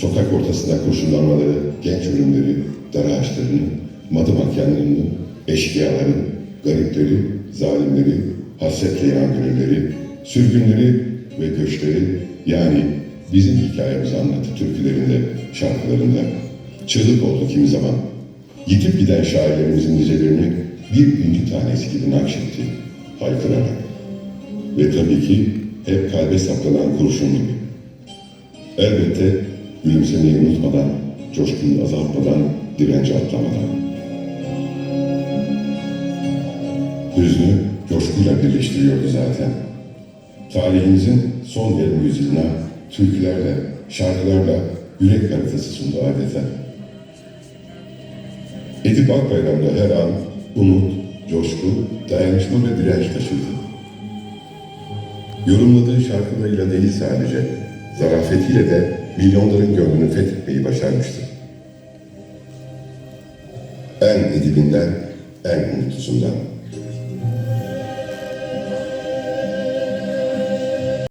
Sokak ortasında kurşunlanmaları, genç ölümleri, dar ağaçlarını, madımakyanlarını, eşkıyaları, garipleri, zalimleri, hasretle yanan gönülleri, sürgünleri ve göçleri yani bizim hikayemizi anlattı türkülerinde, şarkılarında. Çığlık oldu kimi zaman. Yitip giden şairlerimizin dizelerini bir inci tanesi gibi nakşetti, haykırarak. Ve tabii ki hep kalbe saplanan kurşun gibi. Elbette gülümsemeyi unutmadan, coşkuyu azaltmadan, direnci atlamadan. Hüznü coşkuyla birleştiriyordu zaten. Tarihimizin son yarım yüzyılına türkülerle, şarkılarla yürek haritası sundu adeta. Edip Akbayram'da her an umut, coşku, dayanışma ve direnç taşıdı. Yorumladığı şarkılarıyla değil sadece, zarafetiyle de milyonların gönlünü fethetmeyi başarmıştır. En edibinden, en umutlusundan.